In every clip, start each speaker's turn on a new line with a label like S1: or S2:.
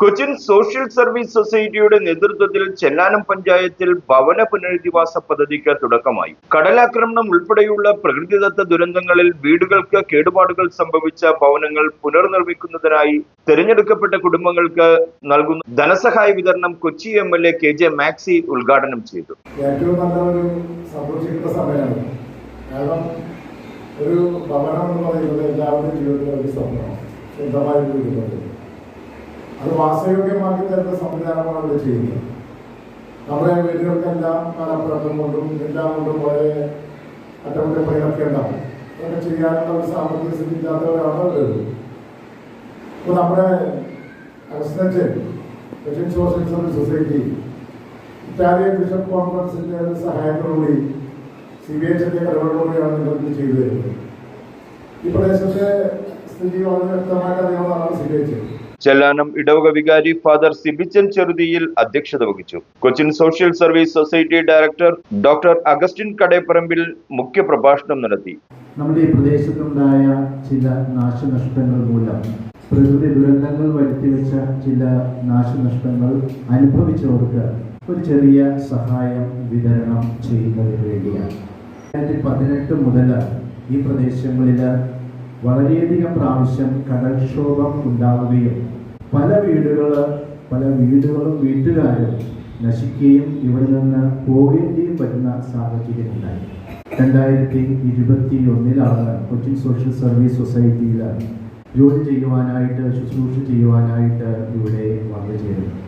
S1: Cochin social service സൊസൈറ്റിയുടെ നേതൃത്വത്തിൽ ചെല്ലാനം പഞ്ചായത്തിൽ ഭവന പുനരധിവാസ പദ്ധതിക്ക് തുടക്കമായി. കടലാക്രമണം ഉൾപ്പെടെയുള്ള പ്രകൃതിദത്ത ദുരന്തങ്ങളിൽ വീടുകൾക്ക് കേടുപാടുകൾ സംഭവിച്ച ഭവനങ്ങൾ പുനർനിർമ്മിക്കുന്നതിനായി തിരഞ്ഞെടുക്കപ്പെട്ട കുടുംബങ്ങൾക്ക് നൽകുന്ന ധനസഹായ വിതരണം Kochi M L A K J Maxy ഉദ്ഘാടനം ചെയ്തു.
S2: ഏറ്റവും നല്ല ഒരു കാരണം ഒരു ഭവനം എന്ന് പറയുന്നത് എല്ലാവരുടെയും ജീവിതത്തിൽ ഒരു സ്വപ്നമാണ്. സ്വന്തമായ വീടുള്ളത് അത് വാസയോഗ്യമാക്കി തരുന്ന സംവിധാനമാണ് അവിടെ ചെയ്യുന്നത്. നമ്മുടെ വീടുകൾക്കെല്ലാം മലപ്പുറത്തും കൊണ്ടും എല്ലാം കൊണ്ടും പോലെ അറ്റകുറ്റപ്പണികളൊക്കെ ഉണ്ടാവും അതൊക്കെ ചെയ്യാനുള്ള ഒരു സാമ്പത്തിക സ്ഥിതി ഇല്ലാത്തവരാണ് അവരുള്ളത് ഇപ്പോൾ നമ്മുടെ assistant Cochin social service society Italian bishop കോൺഫറൻസിന്റെ ഒരു സഹായത്തോടുകൂടി സി ബി എച്ച് എന്റെ ഇടപെടലോടെയാണ് നിങ്ങൾക്ക് ചെയ്തു തരുന്നത്. ഈ പ്രദേശത്തെ സ്ഥിതി വളരെ വ്യക്തമായിട്ട് അറിയാവുന്നതാണ് സി ബി എച്ച്.
S1: ചെല്ലാനം ഇടവക വികാരി ഫാദർ സിബിച്ചൻ ചെറുതിയിൽ അധ്യക്ഷത വഹിച്ചു. Cochin social service society director doctor Augustine Kadeparambil മുഖ്യപ്രഭാഷണം നടത്തി.
S3: നമ്മുടെ ഈ പ്രദേശത്തുണ്ടായ ചില നാശനഷ്ടങ്ങൾ മൂലം പ്രകൃതി ദുരന്തങ്ങൾ വരുത്തിവെച്ച ചില നാശനഷ്ടങ്ങൾ അനുഭവിച്ചവർക്ക് ഒരു ചെറിയ സഹായം വിതരണം ചെയ്യുന്നതിന് വേണ്ടിയാണ്. രണ്ടായിരത്തി പതിനെട്ട് മുതൽ ഈ പ്രദേശങ്ങളിൽ വളരെയധികം പ്രാവശ്യം കടൽക്ഷോഭം ഉണ്ടാവുകയും പല വീടുകൾ പല വീടുകളും വീട്ടുകാരും നശിക്കുകയും ഇവിടെ നിന്ന് പോകേണ്ടിയും വരുന്ന സാഹചര്യം ഉണ്ടായി. രണ്ടായിരത്തി ഇരുപത്തി ഒന്നിലാണ് കൊച്ചിൻ സോഷ്യൽ സർവീസ് സൊസൈറ്റിയിൽ ജോലി ചെയ്യുവാനായിട്ട് ശുശ്രൂഷ ചെയ്യുവാനായിട്ട് ഇവിടെ വന്നു ചേരുന്നത്.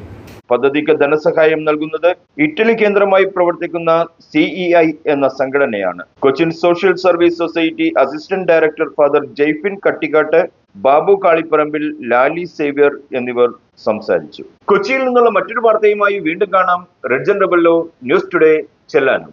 S1: പദ്ധതിക്ക് ധനസഹായം നൽകുന്നത് ഇറ്റലി കേന്ദ്രമായി പ്രവർത്തിക്കുന്ന സിഇഐ എന്ന സംഘടനയാണ്. Cochin social service society assistant director father Jaifin Kattikkatt Babu Kalipparambil Lali Xavier എന്നിവർ സംസാരിച്ചു. കൊച്ചിയിൽ നിന്നുള്ള മറ്റൊരു വാർത്തയുമായി വീണ്ടും കാണാം. റെഡ് ജൻ റബല്ലോ ന്യൂസ് ടുഡേ ചെല്ലാനം.